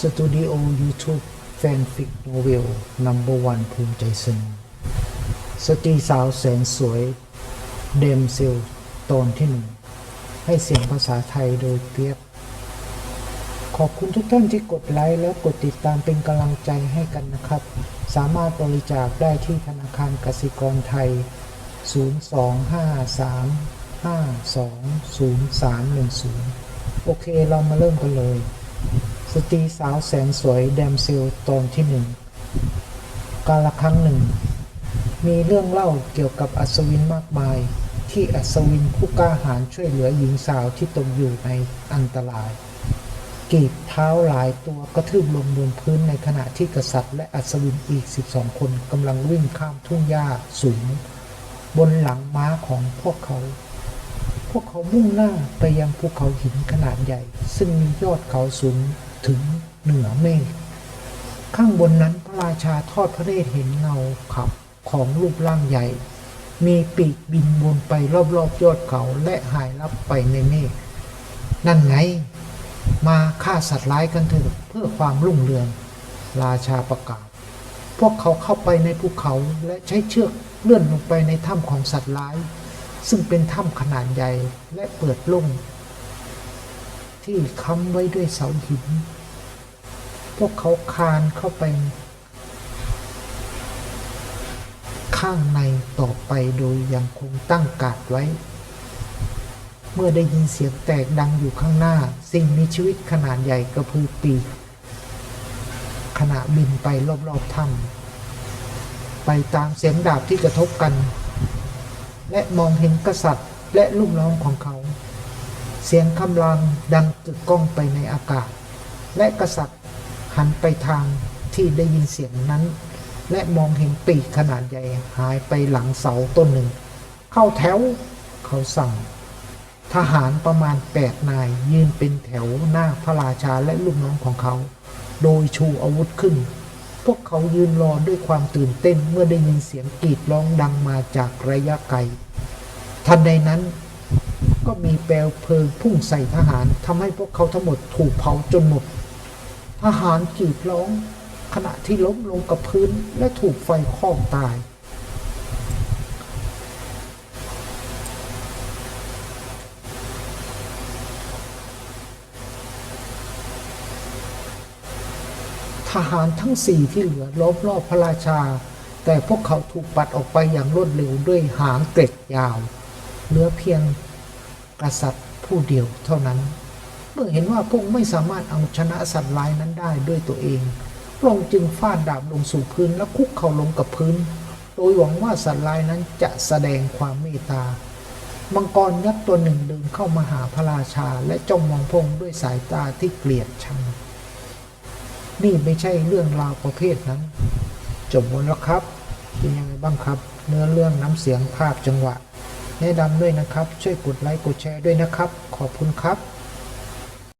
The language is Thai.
สตูดิโอ YouTube แฟนฟิกโนเวลนัมเบอร์วันภูมิใจเสนอสตรีสาวแสนสวย เดมเซลตอนที่หนึ่ง ให้เสียงภาษาไทยโดยเปียกขอบคุณทุกท่านที่กดไลค์และกดติดตามเป็นกำลังใจให้กันนะครับ สามารถบริจาคได้ที่ธนาคารกสิกรไทย 0253520310 โอเคเรามาเริ่มกันเลย สตรีสาวแสนสวยแดมเซลตอนที่หนึ่งกาลครั้งหนึ่ง มีเรื่องเล่าเกี่ยวกับอัศวินมากมาย ที่อัศวินผู้กล้าหาญช่วยเหลือหญิงสาวที่ตกอยู่ในอันตราย กีบเท้าหลายตัวกระทืบลงบนพื้นในขณะที่กษัตริย์และอัศวินอีก 12 คนกำลังวิ่งข้ามทุ่งหญ้าสูง บนหลังม้าของพวกเขาพวกเขามุ่งหน้าไปยังภูเขาหินขนาดใหญ่ ซึ่งมียอดเขาสูง ถึงเหนือเมฆข้างบนนั้นพระราชาทอดพระเนตรเห็นเงาขับของรูปร่างใหญ่ มีปีกบินวนไปรอบๆยอดเขาและหายลับไปในเมฆนั่นไง มาฆ่าสัตว์ร้ายกันเถอะเพื่อความรุ่งเรือง ราชาประกาศ พวกเขาเข้าไปในภูเขาและใช้เชือกเลื่อนลงไปในถ้ำของสัตว์ร้าย ซึ่งเป็นถ้ำขนาดใหญ่และเปิดโล่ง ที่ค้ำไว้ด้วยเสาหิน พวกเขาคานเข้าไป ข้างในต่อไปโดยยังคงตั้งกาดไว้ เมื่อได้ยินเสียงแตกดังอยู่ข้างหน้า สิ่งมีชีวิตขนาดใหญ่กระพือปีกขณะบินไปรอบๆถ้ำไปตามเสียงดาบที่กระทบกัน และมองเห็นกษัตริย์และลูกน้องของเขา เสียงคำรามดังกึกก้องไปในอากาศ และกษัตริย์หันไปทางที่ได้ยินเสียงนั้น และมองเห็นปีกขนาดใหญ่หายไปหลังเสาต้นหนึ่ง เข้าแถวเขาสั่ง ทหารประมาณแปดนายยืนเป็นแถวหน้าพระราชาและลูกน้องของเขา โดยชูอาวุธขึ้น พวกเขายืนรอด้วยความตื่นเต้นเมื่อได้ยินเสียงกรีดร้องดังมาจากระยะไกลทันใดนั้น มีแปลวเพลิงพุ่งใส่ทหารทำให้พวกเขาทั้งหมดถูกเผาจนหมด ทหารกรีดร้อง ขณะที่ล้มลงกับพื้นและถูกไฟคลอกตาย ทหารทั้งสี่ที่เหลือล้อมรอบพระราชา แต่พวกเขาถูกปัดออกไปอย่างรวดเร็วด้วยหางเกร็ดยาวเหลือเพียง กษัตริย์ผู้เดียวเท่านั้น เมื่อเห็นว่าพวกไม่สามารถเอาชนะสัตว์ร้ายนั้นได้ด้วยตัวเองพระองค์จึงฟาดดาบลงสู่พื้นและคุกเข่าลงกับพื้น โดยหวังว่าสัตว์ร้ายนั้นจะแสดงความเมตตา มังกรยักษ์ตัวหนึ่งเดินเข้ามาหาพระราชาและจ้องมองพงด้วยสายตาที่เกลียดชัง นี่ไม่ใช่เรื่องราวประเภทนั้น จบหมดแล้วครับ เป็นยังไงบ้างครับ เนื้อเรื่องน้ำเสียงภาพจังหวะ แนะนำด้วยนะครับ ช่วยกดไลค์กดแชร์ด้วยนะครับ ขอบคุณครับ